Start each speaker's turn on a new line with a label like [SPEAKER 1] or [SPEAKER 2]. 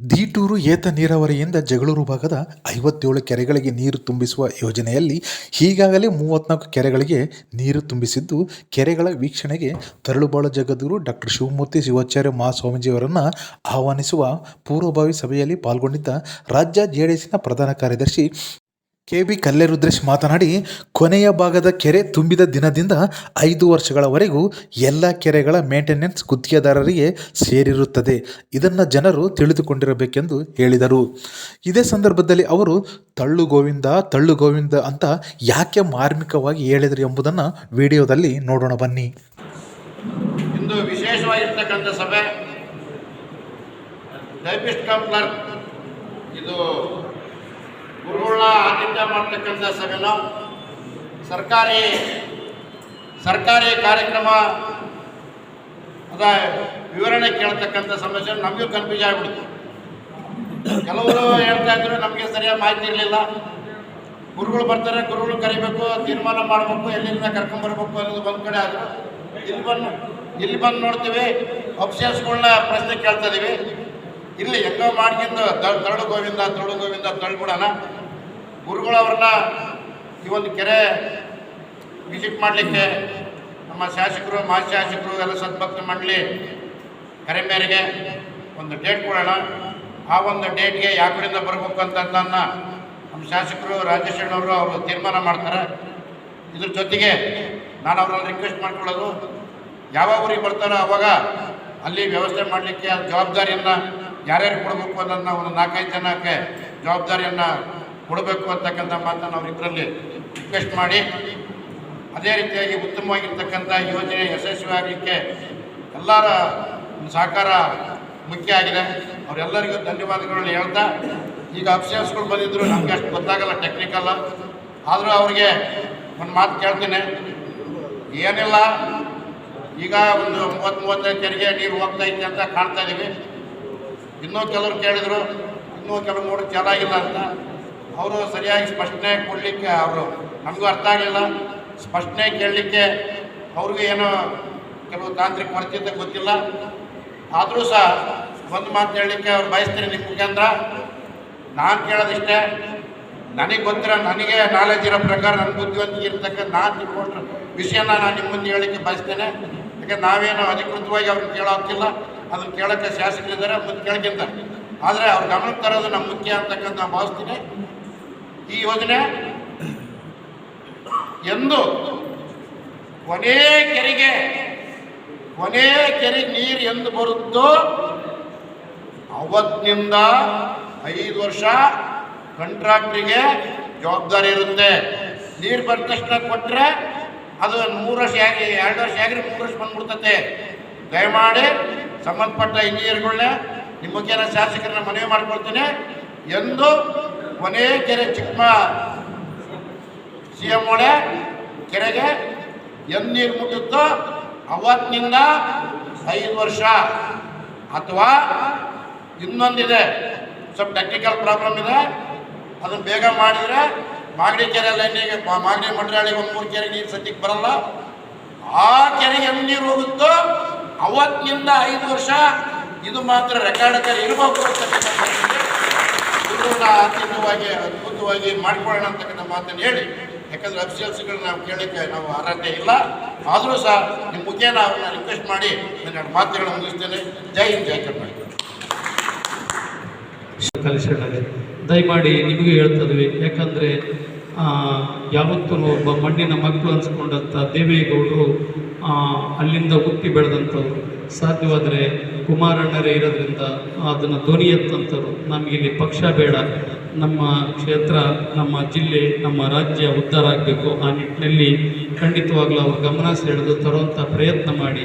[SPEAKER 1] ದೀಟೂರು ಏತ ನೀರಾವರಿಯಿಂದ ಜಗಳೂರು ಭಾಗದ ಐವತ್ತೇಳು ಕೆರೆಗಳಿಗೆ ನೀರು ತುಂಬಿಸುವ ಯೋಜನೆಯಲ್ಲಿ ಈಗಾಗಲೇ ಮೂವತ್ನಾಲ್ಕು ಕೆರೆಗಳಿಗೆ ನೀರು ತುಂಬಿಸಿದ್ದು, ಕೆರೆಗಳ ವೀಕ್ಷಣೆಗೆ ತರಳುಬಾಳು ಜಗದ್ಗುರು ಡಾಕ್ಟರ್ ಶಿವಮೂರ್ತಿ ಶಿವಾಚಾರ್ಯ ಮಹಾಸ್ವಾಮೀಜಿಯವರನ್ನು ಆಹ್ವಾನಿಸುವ ಪೂರ್ವಭಾವಿ ಸಭೆಯಲ್ಲಿ ಪಾಲ್ಗೊಂಡಿದ್ದ ರಾಜ್ಯ ಜೆಡಿಎಸ್ನ ಪ್ರಧಾನ ಕಾರ್ಯದರ್ಶಿ ಕೆ ಬಿ ಕಲ್ಲೆರುದ್ರೇಶ್ ಮಾತನಾಡಿ, ಕೊನೆಯ ಭಾಗದ ಕೆರೆ ತುಂಬಿದ ದಿನದಿಂದ ಐದು ವರ್ಷಗಳವರೆಗೂ ಎಲ್ಲ ಕೆರೆಗಳ ಮೇಂಟೆನೆನ್ಸ್ ಗುತ್ತಿಗೆದಾರರಿಗೆ ಸೇರಿರುತ್ತದೆ. ಇದನ್ನು ಜನರು ತಿಳಿದುಕೊಂಡಿರಬೇಕೆಂದು ಹೇಳಿದರು. ಇದೇ ಸಂದರ್ಭದಲ್ಲಿ ಅವರು, ತಳ್ಳು ಗೋವಿಂದ ತಳ್ಳು ಗೋವಿಂದ ಅಂತ ಯಾಕೆ ಮಾರ್ಮಿಕವಾಗಿ ಹೇಳಿದರು ಎಂಬುದನ್ನು ವಿಡಿಯೋದಲ್ಲಿ ನೋಡೋಣ ಬನ್ನಿ.
[SPEAKER 2] ಇಂದು ವಿಶೇಷವಾಗಿರ್ತಕ್ಕಂಥ ಸಭೆ. ಇದು ಗುರುಗಳನ್ನ ಆತಿಥ್ಯ ಮಾಡ್ತಕ್ಕಂಥ ಸಭೆನೋ ಸರ್ಕಾರಿ ಸರ್ಕಾರಿ ಕಾರ್ಯಕ್ರಮ ಅದ ವಿವರಣೆ ಕೇಳ್ತಕ್ಕಂಥ ಸಮಸ್ಯೆ ನಮಗೂ ಕನ್ಫ್ಯೂಸ್ ಆಗಿಬಿಡ್ತು. ಕೆಲವರು ಹೇಳ್ತಾ ಇದ್ರು ನಮಗೆ ಸರಿಯಾಗಿ ಮಾಹಿತಿ ಇರಲಿಲ್ಲ. ಗುರುಗಳು ಬರ್ತಾರೆ, ಗುರುಗಳು ಕರಿಬೇಕು, ತೀರ್ಮಾನ ಮಾಡಬೇಕು, ಎಲ್ಲಿಂದ ಕರ್ಕೊಂಡ್ಬರ್ಬೇಕು ಅನ್ನೋದು ಒಂದು ಕಡೆ ಆದರೂ. ಇಲ್ಲಿ ಬಂದು ಇಲ್ಲಿ ಬಂದು ನೋಡ್ತೀವಿ ಅಫ್ಸಿಯಲ್ಸ್ಗಳನ್ನ ಪ್ರಶ್ನೆ ಕೇಳ್ತಾ ಇದೀವಿ. ಇಲ್ಲಿ ಎಲ್ಲೋ ಮಾಡ್ಕೊಂಡು ತರಡು ಗೋವಿಂದ ತರಳು ಗೋವಿಂದ ತಳ್ಬಿಡೋಣ ಗುರುಗಳವ್ರನ್ನ ಈ ಒಂದು ಕೆರೆ ವಿಸಿಟ್ ಮಾಡಲಿಕ್ಕೆ ನಮ್ಮ ಶಾಸಕರು, ಮಾಜಿ ಶಾಸಕರು ಎಲ್ಲ ಸದ್ಭಕ್ತ ಮಂಡಳಿ ಕರೆ ಮೇರೆಗೆ ಒಂದು ಡೇಟ್ ಕೊಡೋಣ. ಆ ಒಂದು ಡೇಟ್ಗೆ ಯಾವ ಕಡೆಯಿಂದ ಬರಬೇಕು ಅಂತಂದನ್ನ ನಮ್ಮ ಶಾಸಕರು ರಾಜೇಶ್ ಅಣ್ಣವರು ಅವರು ತೀರ್ಮಾನ ಮಾಡ್ತಾರೆ. ಇದ್ರ ಜೊತೆಗೆ ನಾನು ಅವ್ರನ್ನ ರಿಕ್ವೆಸ್ಟ್ ಮಾಡ್ಕೊಳ್ಳೋದು ಯಾವಾಗ ಊರಿಗೆ ಬರ್ತಾರೋ ಅವಾಗ ಅಲ್ಲಿ ವ್ಯವಸ್ಥೆ ಮಾಡಲಿಕ್ಕೆ ಜವಾಬ್ದಾರಿಯನ್ನು ಯಾರ್ಯಾರು ಕೊಡಬೇಕು ಅನ್ನೋದನ್ನ ಒಂದು ನಾಲ್ಕೈದು ಜನಕ್ಕೆ ಜವಾಬ್ದಾರಿಯನ್ನು ಕೊಡಬೇಕು ಅಂತಕ್ಕಂಥ ಮಾತನ್ನು ಅವರಿಬ್ಬರಲ್ಲಿ ರಿಕ್ವೆಸ್ಟ್ ಮಾಡಿ. ಅದೇ ರೀತಿಯಾಗಿ ಉತ್ತಮವಾಗಿರ್ತಕ್ಕಂಥ ಯೋಜನೆ ಯಶಸ್ವಿ ಆಗಲಿಕ್ಕೆ ಎಲ್ಲರ ಸಹಕಾರ ಮುಖ್ಯ ಆಗಿದೆ. ಅವರೆಲ್ಲರಿಗೂ ಧನ್ಯವಾದಗಳನ್ನು ಹೇಳ್ತಾ, ಈಗ ಅಫ್ಸಿಯಲ್ಸ್ಗಳು ಬಂದಿದ್ದರು ನಮಗೆ ಅಷ್ಟು ಗೊತ್ತಾಗಲ್ಲ ಟೆಕ್ನಿಕಲ್ ಆದರೂ ಅವ್ರಿಗೆ ಒಂದು ಮಾತು ಕೇಳ್ತೀನಿ. ಏನಿಲ್ಲ, ಈಗ ಒಂದು ಮೂವತ್ತು ಮೂವತ್ತೈದು ತೆರಿಗೆ ನೀರು ಹೋಗ್ತಾ ಅಂತ ಕಾಣ್ತಾ ಇದ್ದೀವಿ ಇನ್ನೂ ಕೆಲವರು ಕೇಳಿದರು, ಇನ್ನೂ ಕೆಲವು ನೋಡಿ ಚೆನ್ನಾಗಿಲ್ಲ ಅಂತ. ಅವರು ಸರಿಯಾಗಿ ಸ್ಪಷ್ಟನೆ ಕೊಡಲಿಕ್ಕೆ ಅವರು, ನಮಗೂ ಅರ್ಥ ಆಗಲಿಲ್ಲ. ಸ್ಪಷ್ಟನೆ ಕೇಳಲಿಕ್ಕೆ ಅವ್ರಿಗೂ ಏನೋ ಕೆಲವು ತಾಂತ್ರಿಕ ಪರಿಸ್ಥಿತಿ ಗೊತ್ತಿಲ್ಲ. ಆದರೂ ಸಹ ಒಂದು ಮಾತು ಹೇಳಲಿಕ್ಕೆ ಅವ್ರು ಬಯಸ್ತೀನಿ ನಿಮ್ಮ ಮುಖಾಂತರ. ನಾನು ಕೇಳೋದಿಷ್ಟೇ, ನನಗೆ ಗೊತ್ತಿರೋ, ನನಗೆ ನಾಲೆಜ್ ಇರೋ ಪ್ರಕಾರ ನನ್ನ ಬುದ್ಧಿವಂತಿಗೆ ಇರ್ತಕ್ಕ ನಾನು ತಿಳ್ಕೊಂಡ್ರೆ ವಿಷಯನ ನಾನು ನಿಮ್ಮ ಮುಂದೆ ಹೇಳಲಿಕ್ಕೆ ಬಯಸ್ತೇನೆ. ಯಾಕೆ ನಾವೇನು ಅಧಿಕೃತವಾಗಿ ಅವ್ರನ್ನ ಕೇಳೋ ಹಕ್ಕಿಲ್ಲ ಅದನ್ನು ಕೇಳೋಕ್ಕೆ ಶಾಸಕರಿದ್ದಾರೆ ಮುಂದೆ ಕೇಳ್ಕೊಂತಾರೆ ಆದರೆ ಅವ್ರ ಗಮನಕ್ಕೆ ತರೋದು ನಮ್ಮ ಮುಖ್ಯ ಅಂತಕ್ಕಂಥ ನಾನು ಭಾವಿಸ್ತೀನಿ. ಈ ಯೋಜನೆ ಎಂದು ಕೊನೆ ಕೆರೆಗೆ, ಕೊನೇ ಕೆರೆಗೆ ನೀರು ಎಂದು ಬರುತ್ತೋ, ಅವತ್ತಿನಿಂದ ಐದು ವರ್ಷ ಕಂಟ್ರಾಕ್ಟ್ರಿಗೆ ಜವಾಬ್ದಾರಿ ಇರುತ್ತೆ. ನೀರು ಬಂದ ತಕ್ಷಣ ಕೊಟ್ಟರೆ ಅದು ಮೂರು ವರ್ಷ ಆಗಿ, ಎರಡು ವರ್ಷ ಆಗಿರಿ ಮೂರು ವರ್ಷ ಬಂದ್ಬಿಡ್ತತೆ. ದಯಮಾಡಿ ಸಂಬಂಧಪಟ್ಟ ಇಂಜಿನಿಯರ್ಗಳನ್ನ ನಿಮ್ಮ ಮುಖೇನ ಶಾಸಕರನ್ನ ಮನವಿ ಮಾಡ್ಕೊಳ್ತೀನಿ. ಎಂದು ಕೊನೆ ಕೆರೆ ಚಿಕ್ಕ ಸಿ ಎಂ ಒಳೆ ಕೆರೆಗೆ ಎಂದು ನೀರು ಅವತ್ತಿನಿಂದ ಐದು ವರ್ಷ ಅಥವಾ ಇನ್ನೊಂದಿದೆ. ಸ್ವಲ್ಪ ಟೆಕ್ನಿಕಲ್ ಪ್ರಾಬ್ಲಮ್ ಇದೆ. ಅದನ್ನು ಬೇಗ ಮಾಡಿದರೆ ಮಾಗಡಿ ಕೆರೆ ಲೈನಿಗೆ ಮಾಗಡಿ ಮಂಡ್ರಾಳಿಗೆ ಒಂದು ಮೂರು ಕೆರೆ ನೀರು ಸದ್ಯಕ್ಕೆ ಬರಲ್ಲ. ಆ ಕೆರೆಗೆ ಹೆಂಗೆ ನೀರು ಹೋಗುತ್ತೋ ಅವತ್ತಿನಿಂದ ಐದು ವರ್ಷ ಇದು ಮಾತ್ರ ರೆಕಾರ್ಡ್ ಇರಬೇಕು ಅಂತಕ್ಕಂಥ ಅತ್ಯುತ್ತಮವಾಗಿ ಅದ್ಭುತವಾಗಿ ಮಾಡ್ಕೊಳ್ಳೋಣ ಅಂತಕ್ಕಂಥ ಮಾತನ್ನು ಹೇಳಿ. ಯಾಕಂದ್ರೆ ಅಫಿಷಿಯಲ್ಸ್ಗಳು ನಾವು ಕೇಳಕ್ಕೆ ನಾವು ಅರ್ಹತೆ ಇಲ್ಲ. ಆದರೂ ಸಹ ನಿಮ್ಮ ಮುಖೇನ ಅವ್ರನ್ನ ರಿಕ್ವೆಸ್ಟ್ ಮಾಡಿ ನಾನು ಮಾತುಗಳನ್ನು ಮುಗಿಸ್ತೇನೆ. ಜೈ ಹಿಂದ್, ಜೈ ಕರ್ನಾಟಕ.
[SPEAKER 3] ದಯಮಾಡಿ ನಿಮಗೂ ಹೇಳ್ತದ್ವಿ ಯಾಕಂದರೆ ಯಾವತ್ತೂ ಒಬ್ಬ ಮಣ್ಣಿನ ಮಕ್ಕಳು ಅನ್ಸ್ಕೊಂಡಂಥ ದೇವೇಗೌಡರು ಅಲ್ಲಿಂದ ಹುಟ್ಟಿ ಬೆಳೆದಂಥವ್ರು. ಸಾಧ್ಯವಾದರೆ ಕುಮಾರಣ್ಣರೇ ಇರೋದ್ರಿಂದ ಅದನ್ನು ಧ್ವನಿ ಎತ್ತಂಥವ್ರು. ನಮಗಿಲ್ಲಿ ಪಕ್ಷ ಬೇಡ. ನಮ್ಮ ಕ್ಷೇತ್ರ, ನಮ್ಮ ಜಿಲ್ಲೆ, ನಮ್ಮ ರಾಜ್ಯ ಉದ್ಧಾರ ಆಗಬೇಕು. ಆ ನಿಟ್ಟಿನಲ್ಲಿ ಖಂಡಿತವಾಗ್ಲೂ ಅವ್ರ ಗಮನ ಸೆಳೆದು ತರುವಂಥ ಪ್ರಯತ್ನ ಮಾಡಿ.